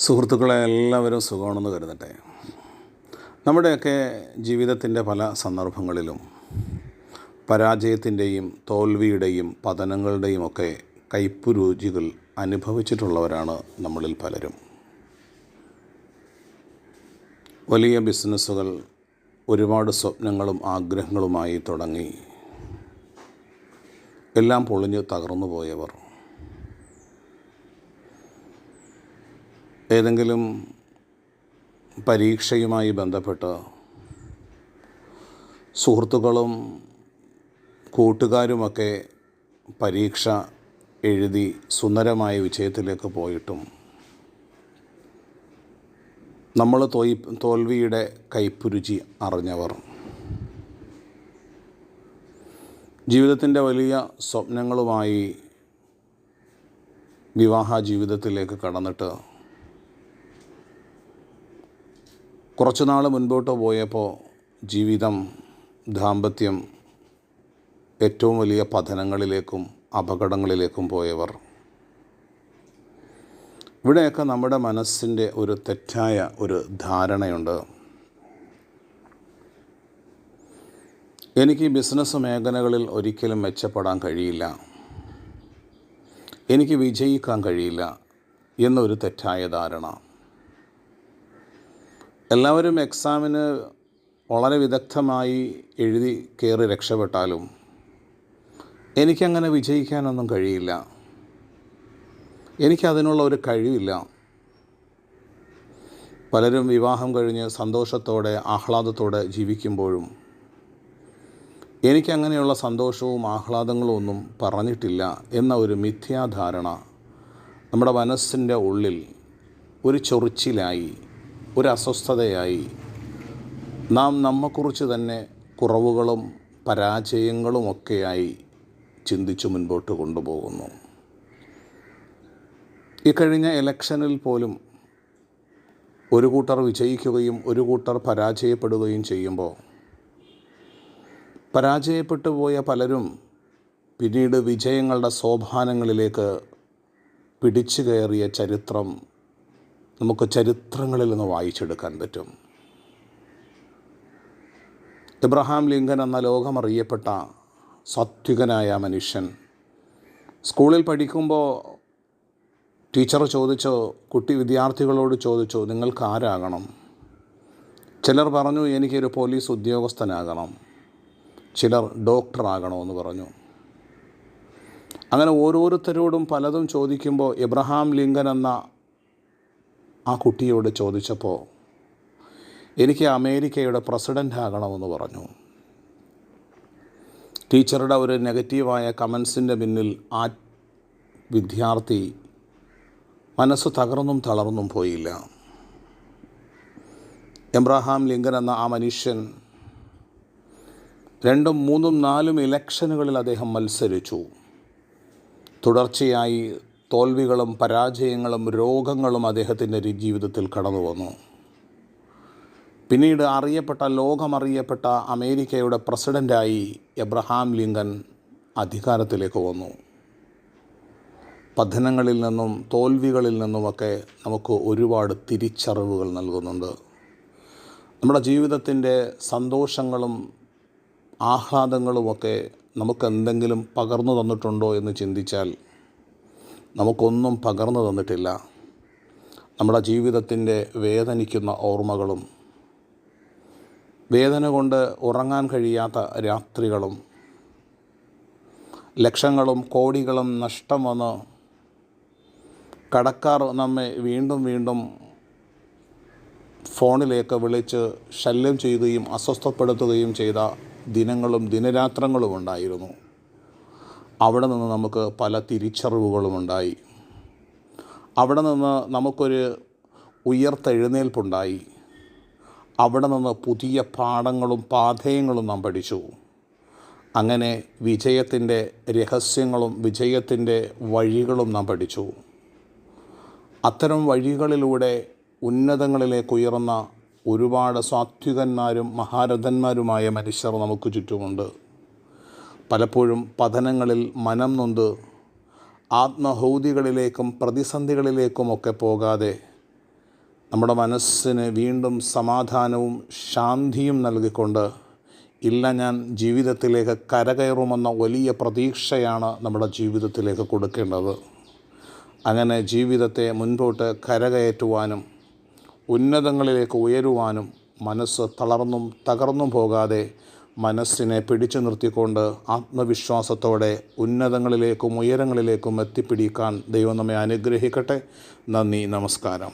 സുഹൃത്തുക്കളെ എല്ലാവരും സുഖമാണെന്ന് കരുതട്ടെ. നമ്മുടെയൊക്കെ ജീവിതത്തിന്റെ പല സന്ദർഭങ്ങളിലും പരാജയത്തിന്റെയും തോൽവിയുടെയും പതനങ്ങളുടെയും ഒക്കെ കയ്പ് രുചികൾ അനുഭവിച്ചിട്ടുള്ളവരാണ് നമ്മളിൽ പലരും. വലിയ ബിസിനസ്സുകൾ ഒരുപാട് സ്വപ്നങ്ങളും ആഗ്രഹങ്ങളുമായി തുടങ്ങി. എല്ലാം പൊളിഞ്ഞ് തകർന്നു പോയവർ. ഏതെങ്കിലും പരീക്ഷയുമായി ബന്ധപ്പെട്ട് സുഹൃത്തുക്കളും കൂട്ടുകാരുമൊക്കെ പരീക്ഷ എഴുതി സുന്ദരമായ വിജയത്തിലേക്ക് പോയിട്ടും നമ്മൾ തോയി തോൽവിയുടെ കൈപ്പുരുചി അറിഞ്ഞവർ. ജീവിതത്തിന്റെ വലിയ സ്വപ്നങ്ങളുമായി വിവാഹ ജീവിതത്തിലേക്ക് കടന്നിട്ട് കുറച്ചു നാൾ മുൻപോട്ട് പോയപ്പോൾ ജീവിതം ദാമ്പത്യം ഏറ്റവും വലിയ പതനങ്ങളിലേക്കും അപകടങ്ങളിലേക്കും പോയവർ. ഇവിടെയൊക്കെ നമ്മുടെ മനസ്സിന്റെ ഒരു തെറ്റായ ഒരു ധാരണയുണ്ട്. എനിക്ക് ബിസിനസ് മേഖലകളിൽ ഒരിക്കലും മെച്ചപ്പെടാൻ കഴിയില്ല. എനിക്ക് വിജയിക്കാൻ കഴിയില്ല എന്നൊരു തെറ്റായ ധാരണ. എല്ലാവരും എക്സാമിന് വളരെ വിദഗ്ധമായി എഴുതി കയറി രക്ഷപ്പെട്ടാലും എനിക്കങ്ങനെ വിജയിക്കാനൊന്നും കഴിയില്ല. എനിക്കതിനുള്ള ഒരു കഴിവില്ല. പലരും വിവാഹം കഴിഞ്ഞ് സന്തോഷത്തോടെ ആഹ്ലാദത്തോടെ ജീവിക്കുമ്പോഴും എനിക്കങ്ങനെയുള്ള സന്തോഷവും ആഹ്ലാദങ്ങളും ഒന്നും പറഞ്ഞിട്ടില്ല എന്ന ഒരു മിഥ്യാധാരണ നമ്മുടെ മനസ്സിന്റെ ഉള്ളിൽ ഒരു ചൊറിച്ചിലായി ഒരു അസ്വസ്ഥതയായി നാം നമ്മെക്കുറിച്ച് തന്നെ കുറവുകളും പരാജയങ്ങളുമൊക്കെയായി ചിന്തിച്ചു മുൻപോട്ട് കൊണ്ടുപോകുന്നു. ഈ കഴിഞ്ഞ ഇലക്ഷനിൽ പോലും ഒരു കൂട്ടർ വിജയിക്കുകയും ഒരു കൂട്ടർ പരാജയപ്പെടുകയും ചെയ്യുമ്പോൾ പരാജയപ്പെട്ടു പോയ പലരും പിന്നീട് വിജയങ്ങളുടെ സോപാനങ്ങളിലേക്ക് പിടിച്ചു കയറിയ ചരിത്രം നമുക്ക് ചരിത്രങ്ങളിൽ നിന്ന് വായിച്ചെടുക്കാൻ പറ്റും. ഇബ്രഹാം ലിങ്കൻ എന്ന ലോകമറിയപ്പെട്ട സാത്വികനായ മനുഷ്യൻ സ്കൂളിൽ പഠിക്കുമ്പോൾ ടീച്ചർ ചോദിച്ചോ കുട്ടി വിദ്യാർത്ഥികളോട് ചോദിച്ചോ നിങ്ങൾക്ക് ആരാകണം? ചിലർ പറഞ്ഞു എനിക്കൊരു പോലീസ് ഉദ്യോഗസ്ഥനാകണം. ചിലർ ഡോക്ടറാകണമെന്ന് പറഞ്ഞു. അങ്ങനെ ഓരോരുത്തരോടും പലതും ചോദിക്കുമ്പോൾ ഇബ്രഹാം ലിങ്കൻ എന്ന ആ കുട്ടിയോട് ചോദിച്ചപ്പോൾ എനിക്ക് അമേരിക്കയുടെ പ്രസിഡന്റ് ആകണമെന്ന് പറഞ്ഞു. ടീച്ചറുടെ ഒരു നെഗറ്റീവായ കമൻസിന്റെ പിന്നിൽ ആ വിദ്യാർത്ഥി മനസ്സ് തകർന്നും തളർന്നും പോയില്ല. എബ്രഹാം ലിങ്കൻ എന്ന ആ മനുഷ്യൻ രണ്ടും മൂന്നും നാലും ഇലക്ഷനുകളിൽ അദ്ദേഹം മത്സരിച്ചു. തുടർച്ചയായി തോൽവികളും പരാജയങ്ങളും രോഗങ്ങളും അദ്ദേഹത്തിന്റെ ജീവിതത്തിൽ കടന്നു വന്നു. പിന്നീട് അറിയപ്പെട്ട ലോകമറിയപ്പെട്ട അമേരിക്കയുടെ പ്രസിഡന്റായി എബ്രഹാം ലിങ്കൻ അധികാരത്തിലേക്ക് വന്നു. പഠനങ്ങളിൽ നിന്നും തോൽവികളിൽ നിന്നുമൊക്കെ നമുക്ക് ഒരുപാട് തിരിച്ചറിവുകൾ നൽകുന്നുണ്ട്. നമ്മുടെ ജീവിതത്തിന്റെ സന്തോഷങ്ങളും ആഹ്ലാദങ്ങളുമൊക്കെ നമുക്ക് എന്തെങ്കിലും പകർന്നു തന്നിട്ടുണ്ടോ എന്ന് ചിന്തിച്ചാൽ നമുക്കൊന്നും പകർന്നു തന്നിട്ടില്ല. നമ്മുടെ ജീവിതത്തിന്റെ വേദനിക്കുന്ന ഓർമ്മകളും വേദന കൊണ്ട് ഉറങ്ങാൻ കഴിയാത്ത രാത്രികളും ലക്ഷങ്ങളും കോടികളും നഷ്ടം വന്ന് കടക്കാർ നമ്മെ വീണ്ടും വീണ്ടും ഫോണിലേക്ക് വിളിച്ച് ശല്യം ചെയ്യുകയും അസ്വസ്ഥപ്പെടുത്തുകയും ചെയ്ത ദിനങ്ങളും ദിനരാത്രങ്ങളും ഉണ്ടായിരുന്നു. അവിടെ നിന്ന് നമുക്ക് പല തിരിച്ചറിവുകളും ഉണ്ടായി. അവിടെ നിന്ന് നമുക്കൊരു ഉയർത്തെഴുന്നേൽപ്പുണ്ടായി. അവിടെ നിന്ന് പുതിയ പാഠങ്ങളും പാഥേയങ്ങളും നാം പഠിച്ചു. അങ്ങനെ വിജയത്തിന്റെ രഹസ്യങ്ങളും വിജയത്തിന്റെ വഴികളും നാം പഠിച്ചു. അത്തരം വഴികളിലൂടെ ഉന്നതങ്ങളിലേക്ക് ഉയർന്ന ഒരുപാട് സാത്വികന്മാരും മഹാരഥന്മാരുമായ മനുഷ്യർ നമുക്ക് ചുറ്റുമുണ്ട്. പലപ്പോഴും പതനങ്ങളിൽ മനം നൊന്ത് ആത്മഹൗതികളിലേക്കും പ്രതിസന്ധികളിലേക്കുമൊക്കെ പോകാതെ നമ്മുടെ മനസ്സിന് വീണ്ടും സമാധാനവും ശാന്തിയും നൽകിക്കൊണ്ട് ഇല്ല ഞാൻ ജീവിതത്തിലേക്ക് കരകയറുമെന്ന വലിയ പ്രതീക്ഷയാണ് നമ്മുടെ ജീവിതത്തിലേക്ക് കൊടുക്കേണ്ടത്. അങ്ങനെ ജീവിതത്തെ മുൻപോട്ട് കരകയറ്റുവാനും ഉന്നതങ്ങളിലേക്ക് ഉയരുവാനും മനസ്സ് തളർന്നും തകർന്നും പോകാതെ മനസ്സിനെ പിടിച്ചു നിർത്തിക്കൊണ്ട് ആത്മവിശ്വാസത്തോടെ ഉന്നതങ്ങളിലേക്കും ഉയരങ്ങളിലേക്കും എത്തിപ്പിടിക്കാൻ ദൈവം നമ്മെ അനുഗ്രഹിക്കട്ടെ. നന്ദി നമസ്കാരം.